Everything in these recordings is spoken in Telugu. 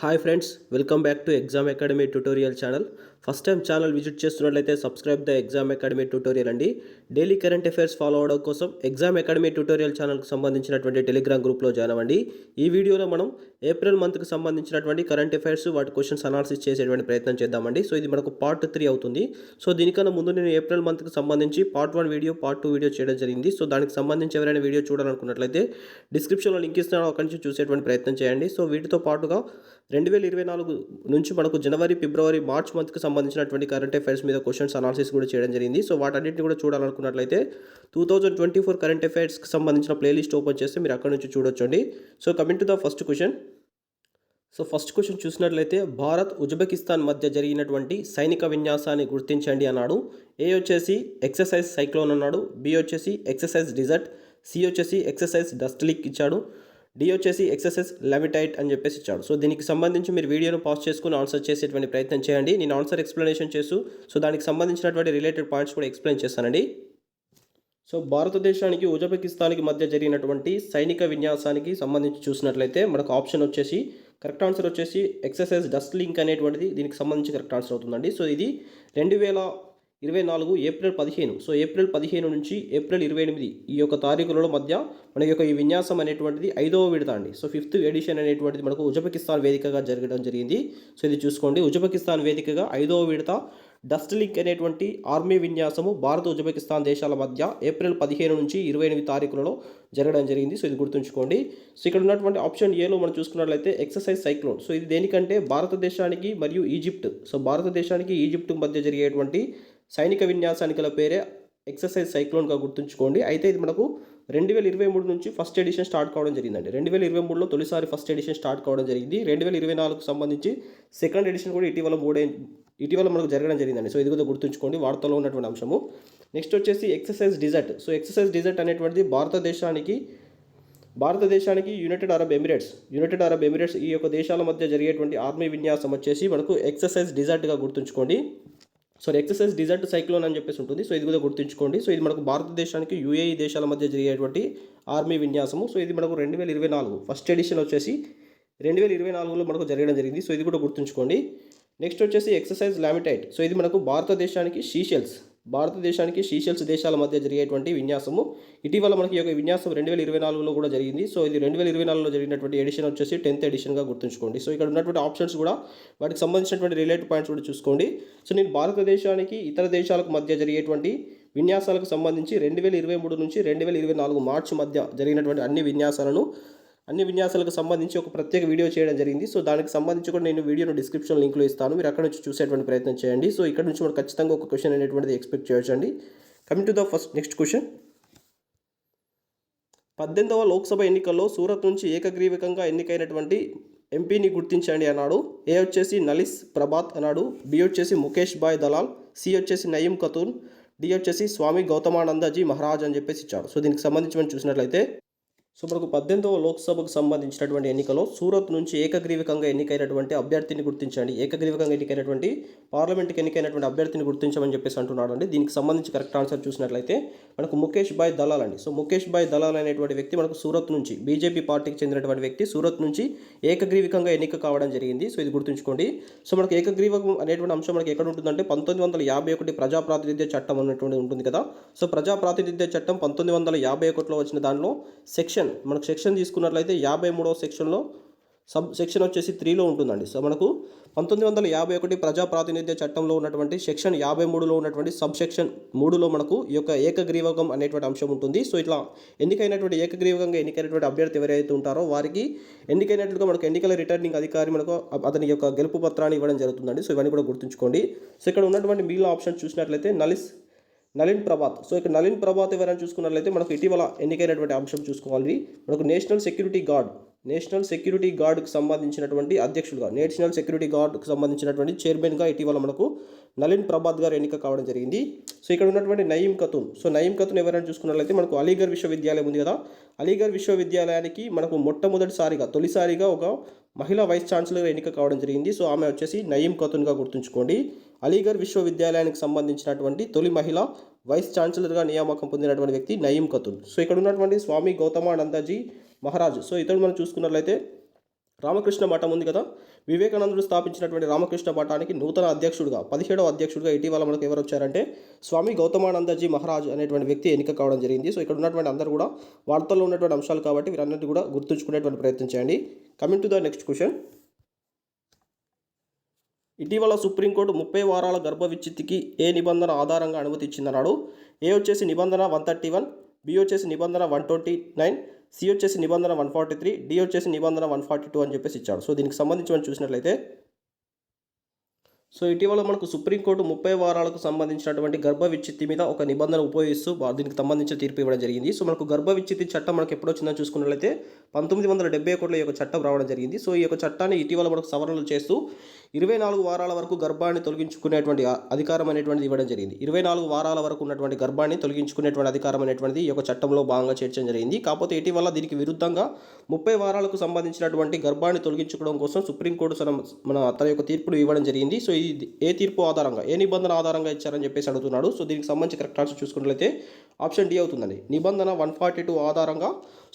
Hi friends, welcome back to Exam Academy tutorial channel. First time channel visit చేస్తున్నట్లయితే subscribe the exam academy tutorial అండి. డైలీ కరెంట్ అఫైర్స్ ఫాలో అవడం కోసం ఎగ్జామ్ అకాడమీ ట్యూటోరియల్ ఛానల్కి సంబంధించినటువంటి టెలిగ్రామ్ గ్రూప్లో జాయిన్ అవ్వండి. ఈ వీడియోలో మనం ఏప్రిల్ మంత్కి సంబంధించినటువంటి కరెంట్ అఫైర్స్ వాటి క్వశ్చన్స్ అనాలిసిస్ చేసేటువంటి ప్రయత్నం చేద్దామండి. సో ఇది మనకు పార్ట్ త్రీ అవుతుంది. సో దీనికన్నా ముందు నేను ఏప్రిల్ మంత్కి సంబంధించి part one video part two video చేయడం జరిగింది. సో దానికి సంబంధించి ఎవరైనా వీడియో చూడాలనుకున్నట్లయితే డిస్క్రిప్షన్లో లింక్ ఇస్తున్నాను. అక్కడి నుంచి చూసేటువంటి ప్రయత్నం చేయండి. సో వీటితో పాటుగా రెండు వేల ఇరవై నాలుగు నుంచి మనకు జనవరి ఫిబ్రవరి మార్చ్ మంత్కి సంబంధించినటువంటి కరెంట్ అఫైర్స్ మీద క్వశ్చన్స్ అనాలిసిస్ కూడా చేయడం జరిగింది. సో వాటన్నిటిని కూడా చూడాలనుకున్నట్లయితే two thousand twenty four current అఫైర్స్కి సంబంధించిన ప్లేలిస్ట్ ఓపెన్ చేస్తే మీరు అక్కడ నుంచి చూడొచ్చండి. So coming to the first question so first question చూసినట్లయితే భారత్ ఉజ్బెకిస్తాన్ మధ్య జరిగినటువంటి సైనిక విన్యాసాన్ని గుర్తించండి అన్నాడు. ఏ వచ్చేసి ఎక్సర్సైజ్ సైక్లోన్ అన్నాడు. బి వచ్చేసి ఎక్సర్సైజ్ డిజర్ట్ సి వచ్చేసి ఎక్సర్సైజ్ డస్ట్లిక్ ఇచ్చాడు. డి వచ్చేసి ఎక్సర్సైజ్ లెవిటైట్ అని చెప్పేసి ఇచ్చాడు. సో దీనికి సంబంధించి మీరు వీడియోను పాస్ చేసుకుని ఆన్సర్ చేసేటువంటి ప్రయత్నం చేయండి. నేను ఆన్సర్ ఎక్స్ప్లెనేషన్ చేస్తూ సో దానికి సంబంధించినటువంటి రిలేటెడ్ పాయింట్స్ కూడా ఎక్స్ప్లెయిన్ చేస్తానండి. సో భారతదేశానికి ఉజ్బెకిస్తాన్కి మధ్య జరిగినటువంటి సైనిక విన్యాసానికి సంబంధించి చూసినట్లయితే మనకు ఆప్షన్ వచ్చేసి కరెక్ట్ ఆన్సర్ వచ్చేసి ఎక్సర్సైజ్ డస్ట్ లింక్ అనేటువంటిది దీనికి సంబంధించి కరెక్ట్ ఆన్సర్ అవుతుందండి. సో ఇది రెండు వేల ఇరవై నాలుగు ఏప్రిల్ పదిహేను. సో ఏప్రిల్ పదిహేను నుంచి ఏప్రిల్ ఇరవై ఎనిమిది ఈ యొక్క తారీఖులలో మధ్య మన యొక్క ఈ విన్యాసం అనేటువంటిది ఐదవ విడత అండి. సో ఫిఫ్త్ ఎడిషన్ అనేటువంటిది మనకు ఉజ్బెకిస్తాన్ వేదికగా జరగడం జరిగింది. సో ఇది చూసుకోండి. ఉజ్బెకిస్తాన్ వేదికగా ఐదవ విడత డస్ట్ లింక్ అనేటువంటి ఆర్మీ విన్యాసము భారత ఉజ్బెకిస్తాన్ దేశాల మధ్య ఏప్రిల్ పదిహేను నుంచి ఇరవై ఎనిమిది తారీఖులలో జరగడం జరిగింది. సో ఇది గుర్తుంచుకోండి. సో ఇక్కడ ఉన్నటువంటి ఆప్షన్ ఏలో మనం చూసుకున్నట్లయితే ఎక్సర్సైజ్ సైక్లోన్. సో ఇది దేనికంటే భారతదేశానికి మరియు ఈజిప్ట్. సో భారతదేశానికి ఈజిప్ట్ మధ్య జరిగేటువంటి సైనిక విన్యాసానికి గల పేరే ఎక్సర్సైజ్ సైక్లోన్గా గుర్తుంచుకోండి. అయితే ఇది మనకు రెండు వేల ఇరవై మూడు నుంచి ఫస్ట్ ఎడిషన్ స్టార్ట్ కావడం జరిగిందండి. రెండు వేల ఇరవై మూడులో తొలిసారి ఫస్ట్ ఎడిషన్ స్టార్ట్ కావడం జరిగింది. రెండు వేల ఇరవై నాలుగుకు సంబంధించి సెకండ్ ఎడిషన్ కూడా ఇటీవల మూడే ఇటీవల మనకు జరగడం జరిగిందండి. సో ఇది కూడా గుర్తుంచుకోండి. వార్తలో ఉన్నటువంటి అంశము. నెక్స్ట్ వచ్చేసి exercise desert. So exercise desert అనేటువంటిది భారతదేశానికి భారతదేశానికి United Arab Emirates United Arab Emirates ఈ యొక్క దేశాల మధ్య జరిగేటువంటి ఆర్మీ విన్యాసం వచ్చేసి మనకు ఎక్సర్సైజ్ డిజర్ట్గా గుర్తుంచుకోండి. సో ఎక్సర్సైజ్ డిజర్ట్ సైక్లోన్ అని చెప్పేసి ఉంటుంది. సో ఇది కూడా గుర్తుంచుకోండి. సో ఇది మనకు భారతదేశానికి యూఏఈ దేశాల మధ్య జరిగేటువంటి ఆర్మీ విన్యాసము. సో ఇది మనకు రెండు వేల ఇరవై నాలుగు ఫస్ట్ ఎడిషన్ వచ్చేసి రెండు వేల ఇరవై నాలుగులో మనకు జరగడం జరిగింది. సో ఇది కూడా గుర్తుంచుకోండి. నెక్స్ట్ వచ్చేసి ఎక్సర్సైజ్ లామిటైట్. సో ఇది మనకు భారతదేశానికి షీషెల్స్. భారతదేశానికి షీషెల్స్ దేశాల మధ్య జరిగేటువంటి విన్యాసము. ఇటీవల మనకి యొక్క విన్యాసం రెండు వేల ఇరవై నాలుగులో కూడా జరిగింది. సో ఇది రెండు వేల ఇరవై నాలుగులో జరిగినటువంటి ఎడిషన్ వచ్చేసి టెన్త్ ఎడిషన్గా గుర్తుంచుకోండి. సో ఇక్కడ ఉన్నటువంటి ఆప్షన్స్ కూడా వాటికి సంబంధించినటువంటి రిలేటెడ్ పాయింట్స్ కూడా చూసుకోండి. సో నేను భారతదేశానికి ఇతర దేశాలకు మధ్య జరిగేటువంటి విన్యాసాలకు సంబంధించి రెండు వేల ఇరవై మూడు నుంచి రెండు వేల ఇరవై నాలుగు మార్చి మధ్య జరిగినటువంటి అన్ని విన్యాసాలను అన్ని విన్యాసాలకు సంబంధించి ఒక ప్రత్యేక వీడియో చేయడం జరిగింది. సో దానికి సంబంధించి కూడా నేను వీడియోను డిస్క్రిప్షన్ లింక్లో ఇస్తాను. మీరు అక్కడ నుంచి చూసేటువంటి ప్రయత్నం చేయండి. సో ఇక్కడ నుంచి మనం ఖచ్చితంగా ఒక క్వశ్చన్ అనేటువంటిది ఎక్స్పెక్ట్ చేయొచ్చండి. Coming to the first next question. పద్దెనిమిదవ లోక్సభ ఎన్నికల్లో సూరత్ నుంచి ఏకగ్రీవకంగా ఎన్నికైనటువంటి ఎంపీని గుర్తించండి అన్నాడు. ఏ వచ్చేసి నలిస్ ప్రభాత్ అన్నాడు. బి వచ్చేసి ముఖేష్ బాయ్ దలాల్. సి వచ్చేసి నయీం ఖతూన్ డి వచ్చేసి స్వామి గౌతమానందజీ మహారాజ్ అని చెప్పేసి ఇచ్చాడు. సో దీనికి సంబంధించి మనం చూసినట్లయితే సో మనకు పద్దెనిమిదవ లోక్సభకు సంబంధించినటువంటి ఎన్నికలో సూరత్ నుంచి ఏకగ్రీవకంగా ఎన్నికైనటువంటి అభ్యర్థిని గుర్తించండి. ఏకగ్రీవకంగా ఎన్నికైనటువంటి పార్లమెంట్కి ఎన్నికైనటువంటి అభ్యర్థిని గుర్తించమని చెప్పేసి అంటున్నాడు అండి దీనికి సంబంధించి కరెక్ట్ ఆన్సర్ చూసినట్లయితే మనకు ముఖేష్ భాయ్ దలాల్ అండి. సో ముఖేష్ భాయ్ దలాల్ అనేటువంటి వ్యక్తి మనకు సూరత్ నుంచి బీజేపీ పార్టీకి చెందినటువంటి వ్యక్తి సూరత్ నుంచి ఏకగ్రీవకంగా ఎన్నిక కావడం జరిగింది. సో ఇది గుర్తుంచుకోండి. సో మనకు ఏకగ్రీవకం అనేటువంటి అంశం మనకి ఎక్కడ ఉంటుందంటే పంతొమ్మిది వందల యాభై ఒకటి ప్రజాప్రాతినిధ్య చట్టం అనేటువంటి ఉంటుంది కదా. సో ప్రజాప్రాతినిధ్య చట్టం పంతొమ్మిది వందల యాభై ఒకటిలో వచ్చిన దానిలో సెక్షన్ మనకు సెక్షన్ తీసుకున్నట్లయితే యాభై మూడవ సెక్షన్లో సబ్ సెక్షన్ వచ్చేసి త్రీలో ఉంటుందండి. సో మనకు పంతొమ్మిది వందల యాభై ఒకటి ప్రజా ప్రాతినిధ్య చట్టంలో ఉన్నటువంటి సెక్షన్ యాభై మూడులో ఉన్నటువంటి సబ్ సెక్షన్ మూడులో మనకు ఈ యొక్క ఏకగ్రీవకం అనేటువంటి అంశం ఉంటుంది. సో ఇట్లా ఎన్నికైనటువంటి ఏకగ్రీవకంగా ఎన్నికైనటువంటి అభ్యర్థి ఎవరైతే ఉంటారో వారికి ఎన్నికైనట్లుగా మనకు ఎన్నికల రిటర్నింగ్ అధికారి మనకు అతని యొక్క గెలుపు పత్రాన్ని ఇవ్వడం జరుగుతుందండి. సో ఇవన్నీ కూడా గుర్తుంచుకోండి. సో ఇక్కడ ఉన్నటువంటి మిగిలిన ఆప్షన్ చూసినట్లయితే నలిస్ నలిన్ ప్రభాత్. సో ఇక్కడ నలిన్ ప్రభాత్ ఎవరైనా చూసుకున్నట్లయితే మనకు ఇటీవల ఎన్నికైనటువంటి అంశం చూసుకోవాలి. మనకు National Security Guard National Security గార్డుకు సంబంధించినటువంటి అధ్యక్షులుగా నేషనల్ సెక్యూరిటీ గార్డుకు సంబంధించినటువంటి చైర్మన్గా ఇటీవల మనకు నలిన్ ప్రభాత్ గారు ఎన్నిక కావడం జరిగింది. సో ఇక్కడ ఉన్నటువంటి నయీం ఖతూన్. సో నయీం ఖతూన్ ఎవరైనా చూసుకున్నట్లయితే మనకు అలీగఢ్ విశ్వవిద్యాలయం ఉంది కదా. అలీగఢ్ విశ్వవిద్యాలయానికి మనకు మొట్టమొదటిసారిగా తొలిసారిగా ఒక మహిళా వైస్ ఛాన్సలర్ ఎన్నిక కావడం జరిగింది. సో ఆమె వచ్చేసి నయీం ఖతూన్గా గుర్తుంచుకోండి. అలీగఢ్ విశ్వవిద్యాలయానికి సంబంధించినటువంటి తొలి మహిళ వైస్ ఛాన్సలర్గా నియామకం పొందినటువంటి వ్యక్తి నయీం ఖతూన్. సో ఇక్కడ ఉన్నటువంటి స్వామి గౌతమానందజీ మహారాజ్. సో ఇతడు మనం చూసుకున్నట్లయితే రామకృష్ణ మఠం ఉంది కదా. వివేకానందుడు స్థాపించినటువంటి రామకృష్ణ మఠానికి నూతన అధ్యక్షుడిగా పదిహేడవ అధ్యక్షుడిగా ఇటీవల మనకు ఎవరు వచ్చారంటే స్వామి గౌతమానందజీ మహారాజ్ అనేటువంటి వ్యక్తి ఎన్నిక కావడం జరిగింది. సో ఇక్కడ ఉన్నటువంటి అందరూ కూడా వార్తల్లో ఉన్నటువంటి అంశాలు కాబట్టి వీరన్నిటి కూడా గుర్తుంచుకునేటువంటి ప్రయత్నం చేయండి. Coming to the next question ఇటీవల సుప్రీంకోర్టు ముప్పై వారాల గర్భ విచ్ఛిత్తికి ఏ నిబంధన ఆధారంగా అనుమతి ఇచ్చిందన్నాడు? ఏ వచ్చేసి నిబంధన వన్ థర్టీ వన్ బి వచ్చేసి నిబంధన వన్ ట్వంటీ నైన్ సి వచ్చేసి నిబంధన వన్ ఫార్టీ త్రీ డి వచ్చేసి నిబంధన వన్ ఫార్టీ టూ అని చెప్పేసి ఇచ్చాడు. సో దీనికి సంబంధించి మనం చూసినట్లయితే సో ఇటీవల మనకు సుప్రీంకోర్టు ముప్పై వారాలకు సంబంధించినటువంటి గర్భ విచ్ఛిత్తి మీద ఒక నిబంధన ఉపయోగిస్తూ దీనికి సంబంధించిన తీర్పు ఇవ్వడం జరిగింది. సో మనకు గర్భ విచ్ఛిత్తి చట్టం మనకు ఎప్పుడు వచ్చిందో చూసుకున్నట్లయితే పంతొమ్మిది వందల డెబ్బై ఒకటిలో ఈ యొక్క చట్టం రావడం జరిగింది. సో ఈ యొక్క చట్టాన్ని ఇటీవల మనకు సవరణలు చేస్తూ ఇరవై నాలుగు వారాల వరకు గర్భాన్ని తొలగించుకునేటువంటి అధికారం అనేటువంటిది ఇవ్వడం జరిగింది. ఇరవై నాలుగు వారాల వరకు ఉన్నటువంటి గర్భాన్ని తొలగించుకునేటువంటి అధికారం అనేటువంటిది ఈ యొక్క చట్టంలో భాగంగా చేర్చడం జరిగింది. కాకపోతే ఇటీవల దీనికి విరుద్ధంగా ముప్పై వారాలకు సంబంధించినటువంటి గర్భాన్ని తొలగించుకోవడం కోసం సుప్రీంకోర్టు మన తన యొక్క తీర్పును ఇవ్వడం జరిగింది. సో ఏ తీర్పు ఆధారంగా ఏ నిబంధన ఆధారంగా ఇచ్చారని చెప్పేసి అడుగుతున్నాడు. సో దీనికి సంబంధించి కరెక్ట్ ఆన్సర్ చూసుకున్నట్లయితే ఆప్షన్ డి అవుతుందండి. నిబంధన వన్ ఫార్టీ టూ ఆధారంగా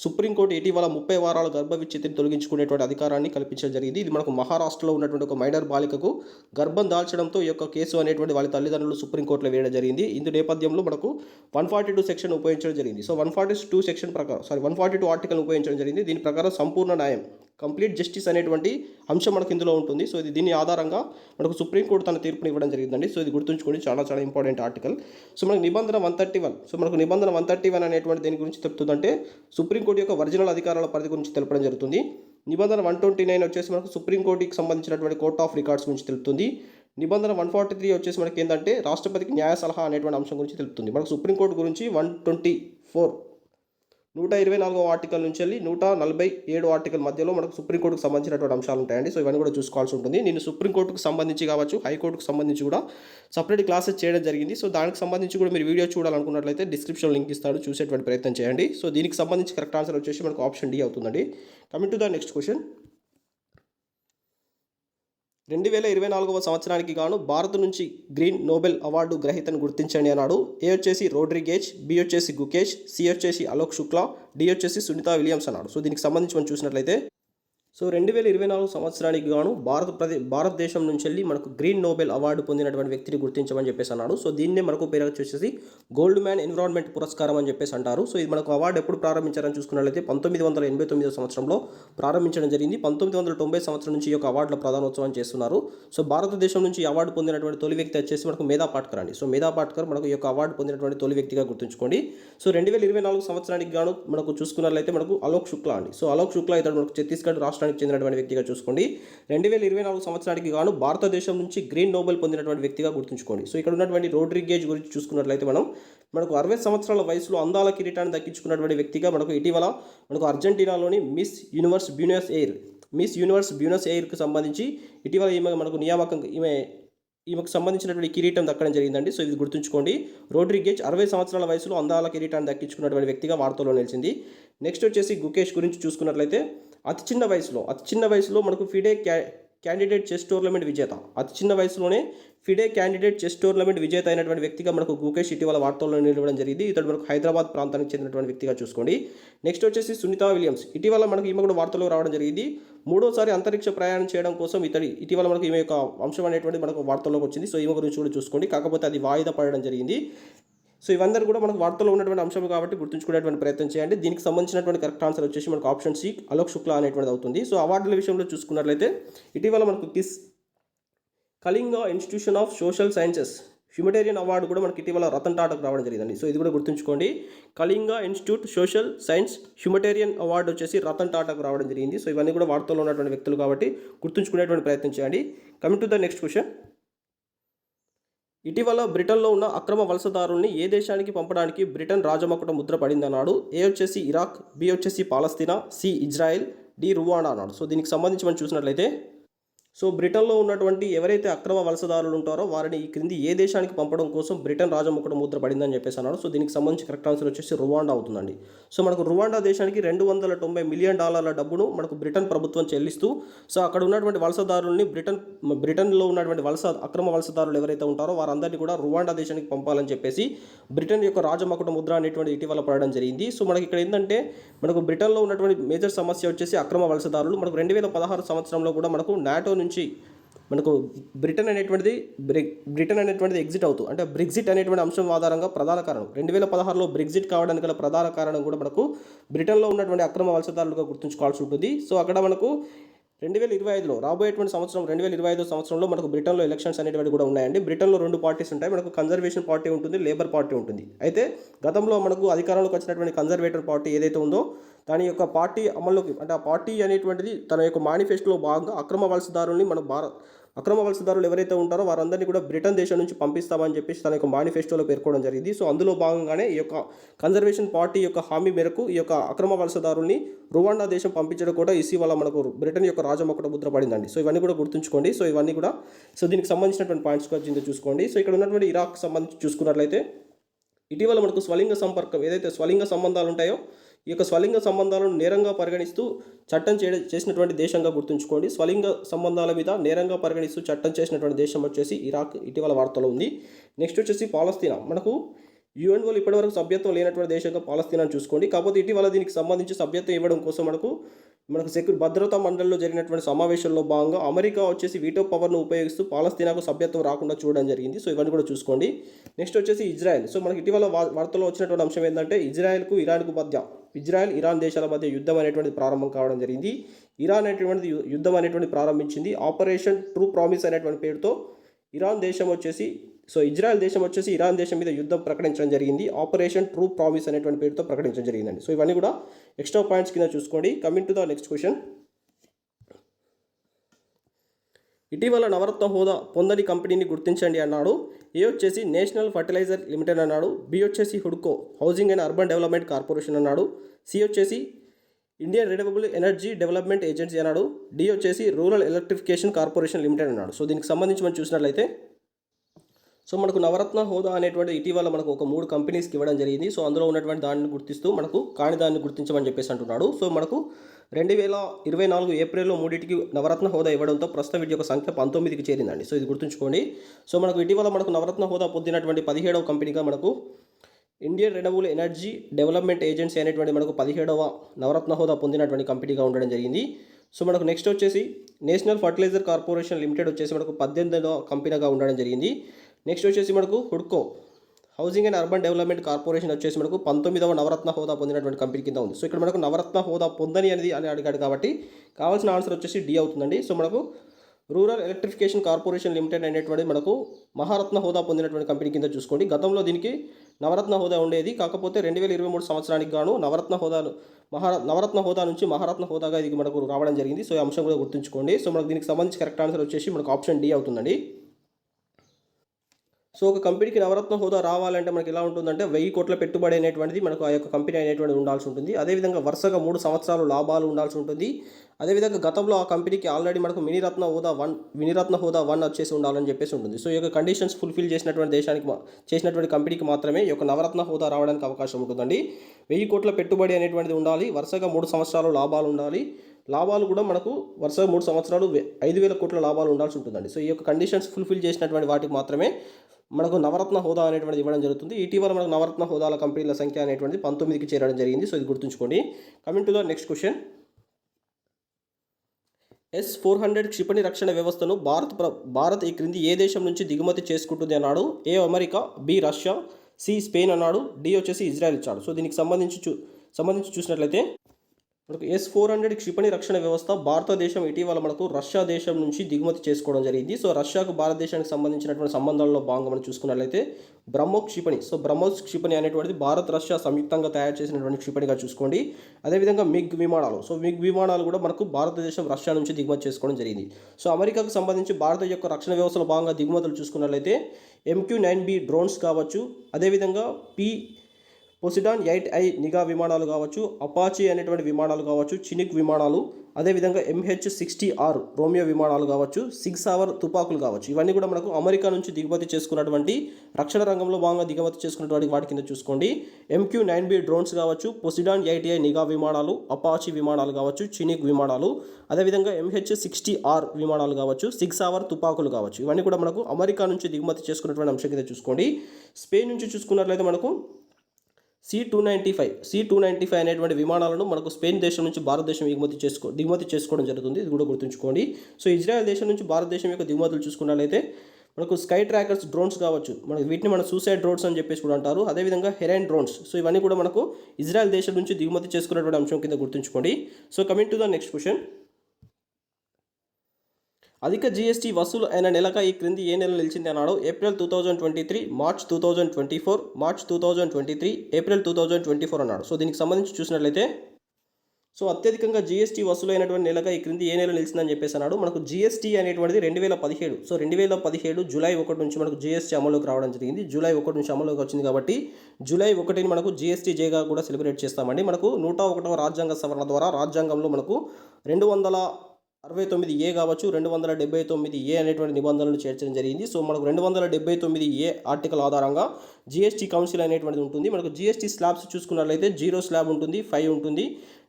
సుప్రీంకోర్టు ఇటీవల ముప్పై వారాల గర్భ తొలగించుకునేటువంటి అధికారాన్ని కల్పించడం జరిగింది. ఇది మనకు మహారాష్ట్రలో ఉన్నటువంటి ఒక మైనర్ బాలికకు గర్భం దాల్చడంతో ఈ యొక్క కేసు అనేటువంటి వాళ్ళ తల్లిదండ్రులు సుప్రీంకోర్టులో వేయడం జరిగింది. ఇందు నేపథ్యంలో మనకు వన్ ఫార్టీ టూ సెక్షన్ ఉపయోగించడం జరిగింది. So one forty two section ప్రకారం sorry one forty two article ఉపయోగించడం జరిగింది. దీని ప్రకారం సంపూర్ణ న్యాయం కంప్లీట్ జస్టిస్ అనేటువంటి అంశం మనకు ఇందులో ఉంటుంది. సో ఇది దీని ఆధారంగా మనకు సుప్రీంకోర్టు తన తీర్పుని ఇవ్వడం జరిగిందండి. సో ఇది గుర్తుంచుకోండి. చాలా చాలా ఇంపార్టెంట్ ఆర్టికల్. సో మనకు నిబంధన వన్ థర్టీ వన్. సో మనకు నిబంధన వన్ థర్టీ వన్ అనేటువంటి దీని గురించి చెప్తుందంటే సుప్రీంకోర్టు యొక్క ఒరిజినల్ అధికారాల పరిధి గురించి తెలపడం జరుగుతుంది. నిబంధన వన్ ట్వంటీ నైన్ వచ్చేసి మనకు సుప్రీంకోర్టుకి సంబంధించినటువంటి కోర్ట్ ఆఫ్ రికార్డ్స్ గురించి తెలుపుతుంది. నిబంధన వన్ ఫార్టీ త్రీ వచ్చేసి మనకి ఏంటంటే రాష్ట్రపతికి న్యాయ సలహా అనేటువంటి అంశం గురించి తెలుపుతుంది. మనకు సుప్రీంకోర్టు గురించి వన్ ట్వంటీ ఫోర్ నూట ఇరవై నాలుగో ఆర్టికల్ నుంచి వెళ్ళి నూట నలభై ఏడు ఆర్టికల్ మధ్యలో మనకు సుప్రీంకోర్టుకు సంబంధించినటువంటి అంశాలు ఉంటాయండి. సో ఇవన్నీ కూడా చూసుకోవాల్సి ఉంటుంది. నేను సుప్రీంకోర్టుకు సంబంధించి కావచ్చు హైకోర్టుకు సంబంధించి కూడా సపరేట్ క్లాసెస్ చేయడం జరిగింది. సో దానికి సంబంధించి కూడా మీరు వీడియో చూడాలనుకున్నట్లయితే డిస్క్రిప్షన్ లింక్ ఇస్తాడు చూసేటువంటి ప్రయత్నం చేయండి. సో దీనికి సంబంధించి కరెక్ట్ ఆన్సర్ వచ్చేసి మనకు ఆప్షన్ డి అవుతుందండి. Coming to the next question. రెండు వేల ఇరవై నాలుగవ సంవత్సరానికి గాను భారత్ నుంచి గ్రీన్ నోబెల్ అవార్డు గ్రహీతను గుర్తించండి అన్నాడు. ఏ వచ్చేసి రోడ్రిగేజ్ బి వచ్చేసి గుకేష్ సి వచ్చేసి అలోక్ శుక్లా డి వచ్చేసి సునీత విలియమ్స్ అన్నాడు. సో దీనికి సంబంధించి మనం చూసినట్లయితే సో రెండు వేల ఇరవై నాలుగు సంవత్సరానికి గాను భారత ప్రదే భారతదేశం నుంచి వెళ్ళి మనకు గ్రీన్ నోబెల్ అవార్డు పొందినటువంటి వ్యక్తిని గుర్తించమని చెప్పేసి అన్నాడు. సో దీన్నే మనకు పేరు వచ్చేసి గోల్డ్ మ్యాన్ ఎన్విరాన్మెంట్ పురస్కారం అని చెప్పేసి అంటారు. సో ఇది మనకు అవార్డు ఎప్పుడు ప్రారంభించారని చూసుకున్నట్లయితే పంతొమ్మిది వందల ఎనభై తొమ్మిదో సంవత్సరంలో ప్రారంభించడం జరిగింది. పంతొమ్మిది వందల తొంభై సంవత్సరం నుంచి ఈ యొక్క అవార్డుల ప్రధానోత్సవం చేస్తున్నారు. సో భారతదేశం నుంచి ఈ అవార్డు పొందినటువంటి తొలి వ్యక్తి వచ్చేసి మనకు మేధా పాట్కర్ అండి. సో మేధా పాట్కర్ మనకు ఈ యొక్క అవార్డు పొందినటువంటి తొలి వ్యక్తిగా గుర్తుంచుకోండి. సో రెండు వేల ఇరవై నాలుగు సంవత్సరానికి గాను మనకు చూసుకున్నట్లయితే మనకు అలోక్ శుక్లా అండి. సో అలోక్ శుక్లా ఇతడు మనకు ఛత్తీస్గఢ్ రాష్ట్రానికి చెందినటువంటి వ్యక్తిగా చూసుకోండి. రెండు వేల ఇరవై నాలుగు సంవత్సరానికి గాను భారతదేశం నుంచి గ్రీన్ నోబెల్ పొందినటువంటి వ్యక్తిగా గుర్తుంచుకోండి. సో ఇక్కడ ఉన్నటువంటి రోడ్రిగేజ్ గురించి చూసుకున్నట్లయితే మనం మనకు అరవై సంవత్సరాల వయసులో అందాల కిరీటాన్ని దక్కించుకున్నటువంటి వ్యక్తిగా మనకు ఇటీవల మనకు అర్జెంటీనాలోని Miss Universe Buenos Aires Miss Universe Buenos ఎయిర్కి సంబంధించి ఇటీవల ఈమె మనకు నియామకం ఈమె ఈమెకు సంబంధించినటువంటి కిరీటం దక్కడం జరిగిందండి. సో ఇది గుర్తుంచుకోండి. రోడ్రిగేజ్ అరవై సంవత్సరాల వయసులో అందాల కిరీటాన్ని దక్కించుకున్నటువంటి వ్యక్తిగా వార్తల్లో నిలిచింది. నెక్స్ట్ వచ్చేసి గుకేష్ గురించి చూసుకున్నట్లయితే అతి చిన్న వయసులో అతి చిన్న వయసులో మనకు ఫిడే క్యా క్యాండిడేట్ చెస్ టోర్నమెంట్ విజేత. అతి చిన్న వయసులోనే ఫిడే క్యాండిడేట్ చెస్ టోర్నమెంట్ విజేత అయినటువంటి వ్యక్తిగా మనకు గుకేష్ ఇటీవల వార్తల్లో నిలవడం జరిగింది. ఇతడు మనకు హైదరాబాద్ ప్రాంతానికి చెందినటువంటి వ్యక్తిగా చూసుకోండి. నెక్స్ట్ వచ్చేసి సునీత విలియమ్స్. ఇటీవల మనకు ఈమె కూడా వార్తల్లో రావడం జరిగింది. మూడోసారి అంతరిక్ష ప్రయాణం చేయడం కోసం ఇతడి ఇటీవల మనకు ఈమె యొక్క అంశం అనేటువంటి మనకు వార్తల్లోకి వచ్చింది. సో ఈమె గురించి కూడా చూసుకోండి. కాకపోతే అది వాయిదా పడడం జరిగింది. సో ఇవందరూ కూడా మనకు వార్తలో ఉన్నటువంటి అంశం కాబట్టి గుర్తుంచుకునేటువంటి ప్రయత్నం చేయండి. దీనికి సంబంధించినటువంటి కరెక్ట్ ఆన్సర్ వచ్చేసి మనకు ఆప్షన్ సి అలోక్ శుక్లా అనేటువంటిది అవుతుంది. సో అవార్డుల విషయంలో చూసుకున్నట్లయితే ఇటీవల మనకు KISS Kalinga institution of social sciences humanitarian award కూడా మనకి ఇటీవల రతన్ టాటాకు రావడం జరిగిందండి. సో ఇది కూడా గుర్తుంచుకోండి. Kalinga institute social science humanitarian award వచ్చేసి రతన్ టాటాకు రావడం జరిగింది. సో ఇవన్నీ కూడా వార్తల్లో ఉన్నటువంటి వ్యక్తులు కాబట్టి గుర్తుంచుకునేటువంటి ప్రయత్నం చేయండి. Coming to the next question. ఇటీవల బ్రిటన్లో ఉన్న అక్రమ వలసదారుల్ని ఏ దేశానికి పంపడానికి బ్రిటన్ రాజమకుట ముద్ర పడిందన్నాడు? ఏ వచ్చేసి ఇరాక్ బి వచ్చేసి Palestine C Israel D Rwanda అన్నాడు. సో దీనికి సంబంధించి మనం చూసినట్లయితే సో బ్రిటన్లో ఉన్నటువంటి ఎవరైతే అక్రమ వలసదారులు ఉంటారో వారిని ఈ క్రింది ఏ దేశానికి పంపడం కోసం బ్రిటన్ రాజముకుట ముద్ర పడిందని చెప్పేసి అన్నాడు. సో దీనికి సంబంధించి కరెక్ట్ ఆన్సర్ వచ్చేసి రువాండా అవుతుందండి. సో మనకు రువాండా దేశానికి రెండు వందల తొంభై మిలియన్ డాలర్ల డబ్బును మనకు బ్రిటన్ ప్రభుత్వం చెల్లిస్తూ సో అక్కడ ఉన్నటువంటి వలసదారుల్ని బ్రిటన్ బ్రిటన్లో ఉన్నటువంటి వలస అక్రమ వలసదారులు ఎవరైతే ఉంటారో వారందరినీ కూడా రువాండా దేశానికి పంపాలని చెప్పేసి బ్రిటన్ యొక్క రాజమకుట ముద్ర అనేటువంటి ఇటీవల పడడం జరిగింది. సో మనకి ఇక్కడ ఏంటంటే మనకు బ్రిటన్లో ఉన్నటువంటి మేజర్ సమస్య వచ్చేసి అక్రమ వలసదారులు. మనకు రెండు వేల పదహారు సంవత్సరంలో కూడా మనకు నాటో నుంచి మనకు బ్రిటన్ అనేటువంటిది బ్రి- బ్రిటన్ అనేటువంటిది ఎగ్జిట్ అవుతూ అంటే బ్రిగ్జిట్ అనేటువంటి అంశం ఆధారంగా ప్రధాన కారణం. రెండు వేల పదహారులో బ్రిగ్జిట్ కావడానికి గల ప్రధాన కారణం కూడా మనకు బ్రిటన్లో ఉన్నటువంటి అక్రమ వలసదారులుగా గుర్తుంచుకోవాల్సి ఉంటుంది. సో అక్కడ మనకు రెండు వేల ఇరవై ఐదులో రాబోయేటువంటి సంవత్సరం రెండు వేల ఇరవై ఐదు సంవత్సరంలో మనకు బ్రిటన్లో ఎలక్షన్స్ అనేటువంటి కూడా ఉన్నాయండి. బ్రిటన్లో రెండు పార్టీస్ ఉంటాయి. మనకు కన్జర్వేషన్ పార్టీ ఉంటుంది లేబర్ పార్టీ ఉంటుంది. అయితే గతంలో మనకు అధికారంలోకి వచ్చినటువంటి కన్జర్వేటర్ పార్టీ ఏదైతే ఉందో దాని యొక్క పార్టీ అమల్లోకి అంటే ఆ పార్టీ అనేటువంటిది తన యొక్క మేనిఫెస్టోలో భాగంగా అక్రమ వలసదారుల్ని మన భారత్ అక్రమ వలసదారులు ఎవరైతే ఉంటారో వారందరినీ కూడా బ్రిటన్ దేశం నుంచి పంపిస్తామని చెప్పేసి తన యొక్క మేనిఫెస్టోలో పేర్కోవడం జరిగింది. సో అందులో భాగంగానే ఈ యొక్క కన్జర్వేషన్ పార్టీ యొక్క హామీ మేరకు ఈ యొక్క అక్రమ వలసదారుల్ని రువాండా దేశం పంపించడం కూడా ఇటీవల మనకు బ్రిటన్ యొక్క రాజమొక్కట ముద్ర పడిందండి. సో ఇవన్నీ కూడా గుర్తుంచుకోండి. సో ఇవన్నీ కూడా సో దీనికి సంబంధించినటువంటి పాయింట్స్ కూడా చూసుకోండి. సో ఇక్కడ ఉన్నటువంటి ఇరాక్ సంబంధించి చూసుకున్నట్లయితే ఇటీవల మనకు స్వలింగ సంపర్కం ఏదైతే స్వలింగ సంబంధాలు ఉంటాయో ఈ యొక్క స్వలింగ సంబంధాలను నేరంగా పరిగణిస్తూ చట్టం చే చేసినటువంటి దేశంగా గుర్తుంచుకోండి. స్వలింగ సంబంధాల మీద నేరంగా పరిగణిస్తూ చట్టం చేసినటువంటి దేశం వచ్చేసి ఇరాక్. ఇటీవల వార్తలో ఉంది. నెక్స్ట్ వచ్చేసి పాలస్తీనా. మనకు యుఎన్ఓలు ఇప్పటివరకు సభ్యత్వం లేనటువంటి దేశంగా పాలస్తీనాను చూసుకోండి. కాకపోతే ఇటీవల దీనికి సంబంధించి సభ్యత్వం ఇవ్వడం కోసం మనకు మనకు సెక్యూర్ భద్రతా మండలిలో జరిగినటువంటి సమావేశంలో భాగంగా అమెరికా వచ్చేసి వీటో పవర్ను ఉపయోగిస్తూ పాలస్తీనాకు సభ్యత్వం రాకుండా చూడడం జరిగింది. సో ఇవన్నీ కూడా చూసుకోండి. నెక్స్ట్ వచ్చేసి ఇజ్రాయెల్. సో మనకి ఇటీవల వార్తలో వచ్చినటువంటి అంశం ఏంటంటే ఇజ్రాయెల్కు ఇరాన్కు మధ్య ఇజ్రాయెల్ ఇరాన్ దేశాల మధ్య యుద్ధం అనేటువంటిది ప్రారంభం కావడం జరిగింది. ఇరాన్ అనేటువంటిది యు- యుద్ధం అనేటువంటి ప్రారంభించింది. ఆపరేషన్ ట్రూ ప్రామిస్ అనేటువంటి పేరుతో ఇరాన్ దేశం వచ్చేసి సో ఇజ్రాయెల్ దేశం వచ్చేసి ఇరాన్ దేశం మీద యుద్ధం ప్రకటించడం జరిగింది. ఆపరేషన్ ట్రూ ప్రామిస్ అనేటువంటి పేరుతో ప్రకటించడం జరిగిందండి. సో ఇవన్నీ కూడా ఎక్స్ట్రా పాయింట్స్ కింద చూసుకోండి. Coming to the next question. ఇటీవల నవరత్న హోదా పొందని కంపెనీని గుర్తించండి అన్నాడు. ఏ వచ్చేసి నేషనల్ ఫర్టిలైజర్ లిమిటెడ్ అన్నాడు. బి వచ్చేసి హుడ్కో Housing and Urban Development Corporation అన్నాడు. సి వచ్చేసి Indian Renewable Energy Development Agency అన్నాడు. డి వచ్చేసి రూరల్ ఎలక్ట్రిఫికేషన్ కార్పొరేషన్ లిమిటెడ్ అన్నాడు. సో దీనికి సంబంధించి మనం చూసినట్లయితే సో మనకు నవరత్న హోదా అనేటువంటి ఇటీవల మనకు ఒక మూడు కంపెనీస్కి ఇవ్వడం జరిగింది. సో అందులో ఉన్నటువంటి దాన్ని గుర్తిస్తూ మనకు కాని దాన్ని గుర్తించమని చెప్పేసి అంటున్నాడు. సో మనకు రెండు వేల ఇరవై నాలుగు ఏప్రిల్లో మూడింటికి నవరత్న హోదా ఇవ్వడంతో ప్రస్తుతం వీటి యొక్క సంఖ్య పంతొమ్మిదికి చేరిందండి. సో ఇది గుర్తుంచుకోండి. సో మనకు ఇటీవల మనకు నవరత్న హోదా పొందినటువంటి పదిహేడవ కంపెనీగా మనకు Indian Renewable Energy Development Agency అనేటువంటి మనకు పదిహేడవ నవరత్న హోదా పొందినటువంటి కంపెనీగా ఉండడం జరిగింది. సో మనకు నెక్స్ట్ వచ్చేసి నేషనల్ ఫర్టిలైజర్ కార్పొరేషన్ లిమిటెడ్ వచ్చేసి మనకు పద్దెనిమిదవ కంపెనీగా ఉండడం జరిగింది. నెక్స్ట్ వచ్చేసి మనకు హుడ్కో. Housing and Urban Development Corporation వచ్చేసి మనకు పంతొమ్మిదవ నవరత్న హోదా పొందినటువంటి కంపెనీ కింద ఉంది. సో ఇక్కడ మనకు నవరత్న హోదా పొందని అనేది అని అడిగాడు కాబట్టి కావాల్సిన ఆన్సర్ వచ్చేసి డి అవుతుందండి. సో మనకు రూరల్ ఎలక్ట్రిఫికేషన్ కార్పొరేషన్ లిమిటెడ్ అనేటువంటి మనకు మహారత్న హోదా పొందినటువంటి కంపెనీ కింద చూసుకోండి. గతంలో దీనికి నవరత్న హోదా ఉండేది. కాకపోతే రెండు వేల ఇరవై మూడు సంవత్సరానికి గాను నవరత్న హోదాను మహా నవరత్న హోదా నుంచి మహారత్న హోదాగా ఇది మనకు రావడం జరిగింది. సో ఈ అంశం కూడా గుర్తుంచుకోండి. సో మనకు దీనికి సంబంధించి కరెక్ట్ ఆన్సర్ వచ్చేసి మనకు ఆప్షన్ డి అవుతుందండి. సో ఒక కంపెనీకి నవరత్న హోదా రావాలంటే మనకి ఎలా ఉంటుందంటే వెయ్యి కోట్ల పెట్టుబడి అనేటువంటిది మనకు ఆ యొక్క కంపెనీ అనేటువంటిది ఉండాల్సి ఉంటుంది. అదేవిధంగా వరుసగా మూడు సంవత్సరాలు లాభాలు ఉండాల్సి ఉంటుంది. అదేవిధంగా గతంలో ఆ కంపెనీకి ఆల్రెడీ మనకు మినిరత్న హోదా వన్ మినిరత్న హోదా వన్ వచ్చేసి ఉండాలని చెప్పేసి ఉంటుంది. సో ఈ యొక్క కండిషన్స్ ఫుల్ఫిల్ చేసినటువంటి దేశానికి చేసినటువంటి కంపెనీకి మాత్రమే ఈ యొక్క నవరత్న హోదా రావడానికి అవకాశం ఉంటుందండి. వెయ్యి కోట్ల పెట్టుబడి అనేటువంటిది ఉండాలి. వరుసగా మూడు సంవత్సరాలు లాభాలు ఉండాలి. లాభాలు కూడా మనకు వరుసగా మూడు సంవత్సరాలు ఐదు వేల కోట్ల లాభాలు ఉండాల్సి ఉంటుందండి. సో ఈ యొక్క కండిషన్స్ ఫుల్ఫిల్ చేసినటువంటి వాటికి మాత్రమే మనకు నవరత్న హోదా అనేటువంటిది ఇవ్వడం జరుగుతుంది. ఇటీవల మనకు నవరత్న హోదాల కంపెనీల సంఖ్య అనేటువంటిది పంతొమ్మిదికి చేరడం జరిగింది. సో ఇది గుర్తుంచుకోండి. Coming to the next question S four hundred క్షిపణి రక్షణ వ్యవస్థను భారత్ ప్ర భారత్ ఈ క్రింది ఏ దేశం నుంచి దిగుమతి చేసుకుంటుంది అన్నాడు? A America B Russia C Spain అన్నాడు డి వచ్చేసి ఇజ్రాయెల్ ఇచ్చాడు. సో దీనికి సంబంధించి చూ సంబంధించి చూసినట్లయితే మనకు ఎస్ ఫోర్ హండ్రెడ్ క్షిపణి రక్షణ వ్యవస్థ భారతదేశం ఇటీవల మనకు రష్యా దేశం నుంచి దిగుమతి చేసుకోవడం జరిగింది. సో రష్యాకు భారతదేశానికి సంబంధించినటువంటి సంబంధాల్లో భాగంగా మనం చూసుకున్నట్లయితే బ్రహ్మో క్షిపణి. సో బ్రహ్మోస్ క్షిపణి అనేటువంటిది భారత్ రష్యా సంయుక్తంగా తయారు చేసినటువంటి క్షిపణిగా చూసుకోండి. అదేవిధంగా మిగ్ విమానాలు. సో మిగ్ విమానాలు కూడా మనకు భారతదేశం రష్యా నుంచి దిగుమతి చేసుకోవడం జరిగింది. సో అమెరికాకు సంబంధించి భారత యొక్క రక్షణ వ్యవస్థలో భాగంగా దిగుమతులు చూసుకున్నట్లయితే ఎంక్యూ నైన్ బి డ్రోన్స్ కావచ్చు. అదేవిధంగా పి పొసిడాన్ ఎయిట్ ఐ నిఘా విమానాలు కావచ్చు అపాచీ అనేటువంటి విమానాలు కావచ్చు చినిక్ విమానాలు అదేవిధంగా ఎంహెచ్ సిక్స్టీ ఆర్ రోమియో విమానాలు కావచ్చు సిక్స్ అవర్ తుపాకులు కావచ్చు. ఇవన్నీ కూడా మనకు అమెరికా నుంచి దిగుమతి చేసుకున్నటువంటి రక్షణ రంగంలో భాగంగా దిగుమతి చేసుకున్నటువంటి వాటి కింద చూసుకోండి. ఎంక్యూ నైన్ బి డ్రోన్స్ కావచ్చు పొసిడాన్ ఎయిట్ ఐ నిఘా విమానాలు అపాచీ విమానాలు కావచ్చు చినిక్ విమానాలు అదేవిధంగా ఎంహెచ్ సిక్స్టీ ఆర్ విమానాలు కావచ్చు సిక్స్ అవర్ తుపాకులు కావచ్చు. ఇవన్నీ కూడా మనకు అమెరికా నుంచి దిగుమతి చేసుకున్నటువంటి అంశం కింద చూసుకోండి. స్పెయిన్ నుంచి చూసుకున్నట్లయితే మనకు C two ninety five C two ninety five అనేటువంటి విమానాలను మనకు స్పెయిన్ దేశం నుంచి భారతదేశం ఎగుమతి చేసుకో దిగుమతి చేసుకోవడం జరుగుతుంది. ఇది కూడా గుర్తుంచుకోండి. సో ఇజ్రాయెల్ దేశం నుంచి భారతదేశం యొక్క దిగుమతులు చూసుకున్నట్లయితే మనకు స్కై ట్రాకర్స్ డ్రోన్స్ కావచ్చు. మనకి వీటిని మన సూసైడ్ డ్రోన్స్ అని చెప్పేసి కూడా అంటారు. అదేవిధంగా హెరైన్ డ్రోన్స్. సో ఇవన్నీ కూడా మనకు ఇజ్రాయెల్ దేశం నుంచి దిగుమతి చేసుకున్నటువంటి అంశం కింద గుర్తుంచుకోండి. So coming to the next question. అధిక జీఎస్టీ వసూలు అయిన నెలగా ఈ క్రింది ఏ నెల నిలిచింది అన్నాడు? April two thousand twenty three March two thousand twenty four March two thousand twenty three April two thousand twenty four అన్నాడు. సో దీనికి సంబంధించి చూసినట్లయితే సో అత్యధికంగా జీఎస్టీ వసూలైనటువంటి నెలగా ఈ క్రింది ఏ నెల నిలిచిందని చెప్పేసి అన్నాడు. మనకు జీఎస్టీ అనేటువంటిది రెండు వేల పదిహేడు. సో రెండు వేల పదిహేడు జూలై ఒకటి నుంచి మనకు జీఎస్టీ అమలులోకి రావడం జరిగింది. జూలై ఒకటి నుంచి అమలులోకి వచ్చింది కాబట్టి జూలై ఒకటిని మనకు జీఎస్టీ జేగా కూడా సెలబ్రేట్ చేస్తామండి. మనకు నూట ఒకటవ రాజ్యాంగ సవరణ ద్వారా రాజ్యాంగంలో మనకు రెండు వందల అరవై తొమ్మిది ఏ కావచ్చు రెండు వందల డెబ్బై తొమ్మిది ఏ అనేటువంటి నిబంధనలు చేర్చడం జరిగింది. సో మనకు రెండు వందల డెబ్బై తొమ్మిది ఏ ఆర్టికల్ ఆధారంగా జిఎస్టీ కౌన్సిల్ అనేటువంటిది ఉంటుంది. మనకు జిఎస్టీ స్లాబ్స్ చూసుకున్నట్లయితే జీరో స్లాబ్ ఉంటుంది ఫైవ్ ఉంటుంది.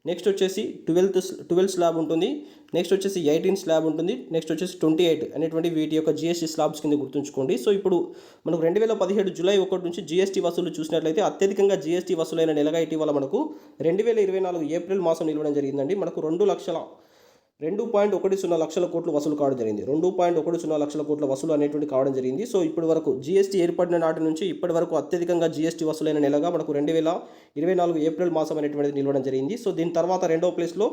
నెక్స్ట్ వచ్చేసి ట్వెల్త్ ట్వెల్వ్ స్లాబ్ ఉంటుంది. నెక్స్ట్ వచ్చేసి ఎయిటీన్ స్లాబ్ ఉంటుంది. నెక్స్ట్ వచ్చేసి ట్వంటీ ఎయిట్ అనేటువంటి వీటి యొక్క జిఎస్టీ స్లాబ్స్ కింద గుర్తుంచుకోండి. సో ఇప్పుడు మనకు రెండు వేల పదిహేడు జూలై ఒకటి నుంచి జిఎస్టీ వసూలు చూసినట్లయితే అత్యధికంగా జిఎస్టీ వసూలైన నెలగా ఇటీవల మనకు రెండు వేల ఇరవై నాలుగు ఏప్రిల్ మాసం నిలవడం జరిగిందండి. మనకు రెండు లక్షల రెండు పాయింట్ ఒకటి సున్నా లక్షల కోట్లు వసూలు కావడం జరిగింది. రెండు పాయింట్ ఒకటి సున్నా లక్షల కోట్ల వసూలు అనేటువంటి కావడం జరిగింది. సో ఇప్పటి వరకు జీఎస్టీ ఏర్పడిన నాటి నుంచి ఇప్పటి వరకు అత్యధికంగా జీఎస్టీ వసూలైన నెలగా మనకు రెండు వేల ఇరవై నాలుగు ఏప్రిల్ మాసం అనేటువంటిది నిలవడం జరిగింది. సో దీని తర్వాత రెండో ప్లేస్లో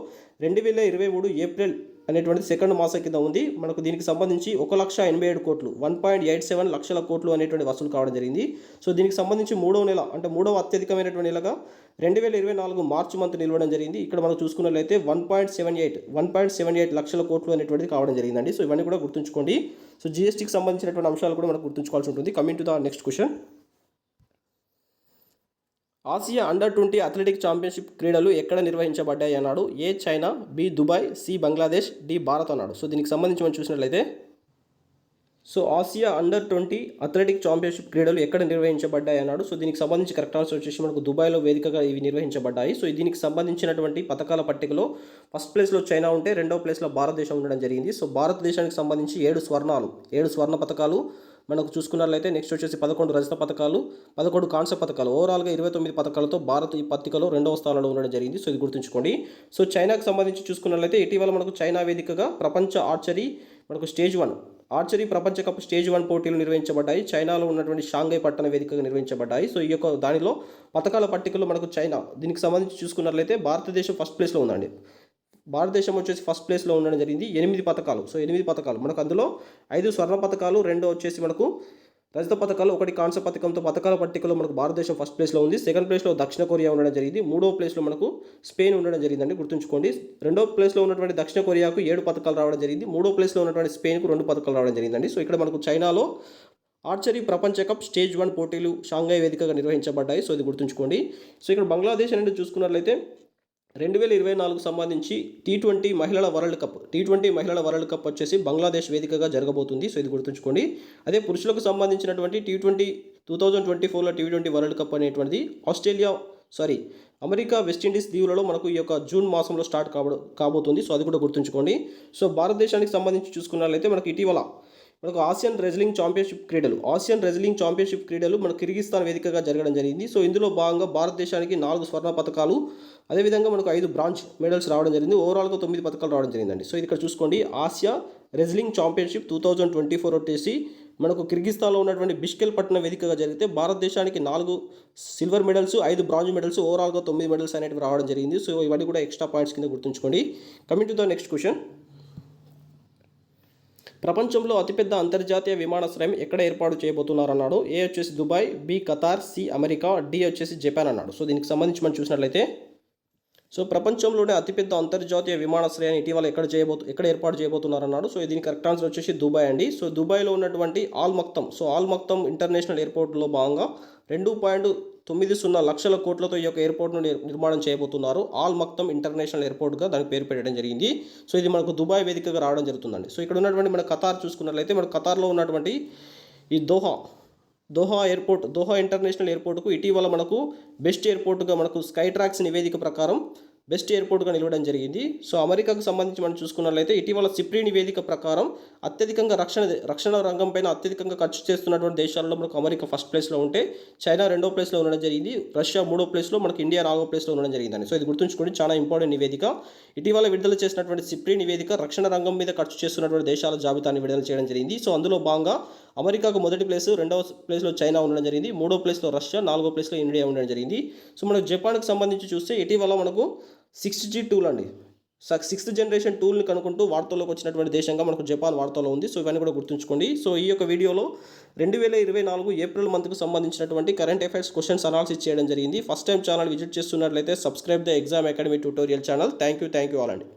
రెండు వేల ఇరవై మూడు ఏప్రిల్ అనేటువంటిది సెకండ్ మాసం కింద ఉంది. మనకు దీనికి సంబంధించి ఒక లక్ష ఎనభై ఏడు కోట్లు వన్ పాయింట్ ఎయిట్ సెవెన్ లక్షల కోట్లు అనేటువంటి వసూలు కావడం జరిగింది. సో దీనికి సంబంధించి మూడవ నెల అంటే మూడవ అత్యధికమైనటువంటి నెలగా రెండు వేల ఇరవై నాలుగు మార్చి మంత్ నిలవడం జరిగింది. ఇక్కడ మనం చూసుకున్నట్లయితే one point seven eight one point seven eight లక్షల కోట్లు అనేటువంటిది కావడం జరిగిందండి. సో ఇవన్నీ కూడా గుర్తుంచుకోండి. సో జీఎస్టీకి సంబంధించినటువంటి అంశాలు కూడా మనం గుర్తుంచుకోవాల్సి ఉంటుంది. Coming to the next question Asia under twenty athletic championship క్రీడలు ఎక్కడ నిర్వహించబడ్డాయి అన్నాడు? A China B Dubai C Bangladesh D Bharat అన్నాడు. సో దీనికి సంబంధించి మనం చూసినట్లయితే so Asia under twenty athletic championship క్రీడలు ఎక్కడ నిర్వహించబడ్డాయి అన్నాడు? సో దీనికి సంబంధించి కరెక్ట్ ఆన్సర్ వచ్చేసి మనకు దుబాయ్లో వేదికగా ఇవి నిర్వహించబడ్డాయి. సో దీనికి సంబంధించినటువంటి పథకాల పట్టికలో ఫస్ట్ ప్లేస్లో చైనా ఉంటే రెండో ప్లేస్లో భారతదేశం ఉండడం జరిగింది. సో భారతదేశానికి సంబంధించి ఏడు స్వర్ణాలు ఏడు స్వర్ణ పథకాలు మనకు చూసుకున్నట్లయితే నెక్స్ట్ వచ్చేసి పదకొండు రజత పథకాలు పదకొండు కాంస్య పథకాలు. ఓవరాల్గా ఇరవై తొమ్మిది పథకాలతో భారత్ ఈ పత్రికలో రెండవ స్థానంలో ఉండడం జరిగింది. సో ఇది గుర్తుంచుకోండి. సో చైనాకు సంబంధించి చూసుకున్నట్లయితే ఇటీవల మనకు చైనా వేదికగా ప్రపంచ ఆర్చరీ మనకు స్టేజ్ వన్ ఆర్చరీ ప్రపంచ కప్ స్టేజ్ వన్ పోటీలు నిర్వహించబడ్డాయి. చైనాలో ఉన్నటువంటి షాంఘై పట్టణ వేదికగా నిర్వహించబడ్డాయి. సో ఈ యొక్క దానిలో పథకాల పట్టికలో మనకు చైనా దీనికి సంబంధించి చూసుకున్నట్లయితే భారతదేశం ఫస్ట్ ప్లేస్లో ఉందండి. భారతదేశం వచ్చేసి ఫస్ట్ ప్లేస్లో ఉండడం జరిగింది. ఎనిమిది పథకాలు. సో ఎనిమిది పథకాలు. మనకు అందులో ఐదు స్వర్ణ పథకాలు రెండు వచ్చేసి మనకు రజత పథకాలు ఒకటి కాంస్య పథకంతో పథకాల పట్టికలో మనకు భారతదేశం ఫస్ట్ ప్లేస్లో ఉంది. సెకండ్ ప్లేస్లో దక్షిణ కొరియా ఉండడం జరిగింది. మూడో ప్లేస్లో మనకు స్పెయిన్ ఉండడం జరిగిందండి. గుర్తుంచుకోండి. రెండో ప్లేస్లో ఉన్నటువంటి దక్షిణ కొరియాకు ఏడు పథకాలు రావడం జరిగింది. మూడో ప్లేస్లో ఉన్నటువంటి స్పెయిన్కు రెండు పథకాలు రావడం జరిగిందండి. సో ఇక్కడ మనకు చైనాలో ఆర్చరీ ప్రపంచ కప్ స్టేజ్ వన్ పోటీలు షాంఘై వేదికగా నిర్వహించబడ్డాయి. సో ఇది గుర్తుంచుకోండి. సో ఇక్కడ బంగ్లాదేశ్ అనేది చూసుకున్నట్లయితే రెండు వేల ఇరవై నాలుగు సంబంధించి టీ ట్వంటీ మహిళల వరల్డ్ కప్ టీ ట్వంటీ మహిళల వరల్డ్ కప్ వచ్చేసి బంగ్లాదేశ్ వేదికగా జరగబోతుంది. సో ఇది గుర్తుంచుకోండి. అదే పురుషులకు సంబంధించినటువంటి T twenty two thousand twenty ఫోర్లో టీ ట్వంటీ వరల్డ్ కప్ అనేటువంటిది Australia sorry America West Indies దీవులలో మనకు ఈ యొక్క జూన్ మాసంలో స్టార్ట్ కాబో కాబోతుంది. సో అది కూడా గుర్తుంచుకోండి. సో భారతదేశానికి సంబంధించి చూసుకున్నట్లయితే మనకు ఇటీవల మనకు ఆసియన్ రెజ్లింగ్ ఛాంపియన్షిప్ క్రీడలు. ఆసియన్ రెజ్లింగ్ ఛాంపియన్షిప్ క్రీడలు మన కిర్గిస్తాన్ వేదికగా జరగడం జరిగింది. సో ఇందులో భాగంగా భారతదేశానికి నాలుగు స్వర్ణ పథకాలు అదేవిధంగా మనకు ఐదు బ్రాంచ్ మెడల్స్ రావడం జరిగింది. ఓవరాల్గా తొమ్మిది పథకాలు రావడం జరిగిందండి. సో ఇక్కడ చూసుకోండి. Asia wrestling championship two thousand twenty four వచ్చేసి మనకు కిర్గిస్తాన్లో ఉన్నటువంటి బిష్కెల్ పట్టణ వేదికగా జరిగితే భారతదేశానికి నాలుగు సిల్వర్ మెడల్స్ ఐదు బ్రాంజ్ మెడల్స్ ఓవరాల్గా తొమ్మిది మెడల్స్ అనేటివి రావడం జరిగింది. సో ఇవన్నీ కూడా ఎక్స్ట్రా పాయింట్స్ కింద గుర్తుంచుకోండి. Coming to the next question. ప్రపంచంలో అతిపెద్ద అంతర్జాతీయ విమానాశ్రయం ఎక్కడ ఏర్పాటు చేయబోతున్నారు అన్నాడు ఏ వచ్చేసి Dubai B Qatar C America D వచ్చేసి జపాన్ అన్నాడు. సో దీనికి సంబంధించి మనం చూసినట్లయితే సో ప్రపంచంలోనే అతిపెద్ద అంతర్జాతీయ విమానాశ్రయాన్ని ఇటీవల ఎక్కడ చేయబోతు ఎక్కడ ఏర్పాటు చేయబోతున్నారు అన్నాడు సో దీనికి కరెక్ట్ ఆన్సర్ వచ్చేసి దుబాయ్ అండి. సో దుబాయ్లో ఉన్నటువంటి Al Maktoum so Al Maktoum international ఎయిర్పోర్ట్లో భాగంగా రెండు పాయింట్ తొమ్మిది సున్నా లక్షల కోట్లతో ఈ యొక్క ఎయిర్పోర్ట్ను నిర్మాణం చేయబోతున్నారు. ఆల్ మక్తం ఇంటర్నేషనల్ ఎయిర్పోర్ట్గా దానికి పేరు పెట్టడం జరిగింది. సో ఇది మనకు దుబాయ్ వేదికగా రావడం జరుగుతుందండి. సో ఇక్కడ ఉన్నటువంటి మన ఖతార్ చూసుకున్నట్లయితే మన ఖతార్లో ఉన్నటువంటి ఈ Doha Doha airport Doha international ఎయిర్పోర్ట్కు ఇటీవల మనకు బెస్ట్ ఎయిర్పోర్ట్గా మనకు స్కై ట్రాక్స్ నివేదిక ప్రకారం బెస్ట్ ఎయిర్పోర్ట్గా నిలవడం జరిగింది. సో అమెరికాకు సంబంధించి మనం చూసుకున్నట్లయితే ఇటీవల సిప్రీ నివేదిక ప్రకారం అత్యధికంగా రక్షణ రక్షణ రంగం పైన అత్యధికంగా ఖర్చు చేస్తున్నటువంటి దేశాల్లో మనకు అమెరికా ఫస్ట్ ప్లేస్లో ఉంటే చైనా రెండో ప్లేస్లో ఉండడం జరిగింది. రష్యా మూడో ప్లేస్లో మనకి ఇండియా నాలుగో ప్లేస్లో ఉండడం జరిగిందని సో ఇది గుర్తుంచుకోండి చాలా ఇంపార్టెంట్ నివేదిక. ఇటీవల విడుదల చేసినటువంటి సిప్రీ నివేదిక రక్షణ రంగం మీద ఖర్చు చేస్తున్నటువంటి దేశాల జాబితాని విడుదల చేయడం జరిగింది. సో అందులో భాగంగా అమెరికాకు మొదటి ప్లేస్ రెండవ ప్లేస్లో చైనా ఉండడం జరిగింది. మూడో ప్లేస్లో రష్యా నాలుగో ప్లేస్లో ఇండియా ఉండడం జరిగింది. సో మనకు జపాన్కి సంబంధించి చూస్తే ఇటీవల మనకు సిక్స్ జీ టూల్ అండి. సిక్స్త్ జనరేషన్ టూల్ని కనుక్కుంటూ వార్తల్లోకి వచ్చినటువంటి దేశంగా మనకు జపాన్ వార్తలో ఉంది. సో ఇవన్నీ కూడా గుర్తుంచుకోండి. సో ఈ యొక్క వీడియోలో రెండు వేల ఇరవై నాలుగు ఏప్రిల్ మంత్కు సంబంధించినటువంటి కరెంట్ అఫైర్స్ క్వశ్చన్స్ అనాలిసిస్ చేయడం జరిగింది. ఫస్ట్ టైం ఛానల్ విజిట్ చేస్తున్నట్లయితే subscribe the exam academy tutorial channel. Thank you thank you all అండి.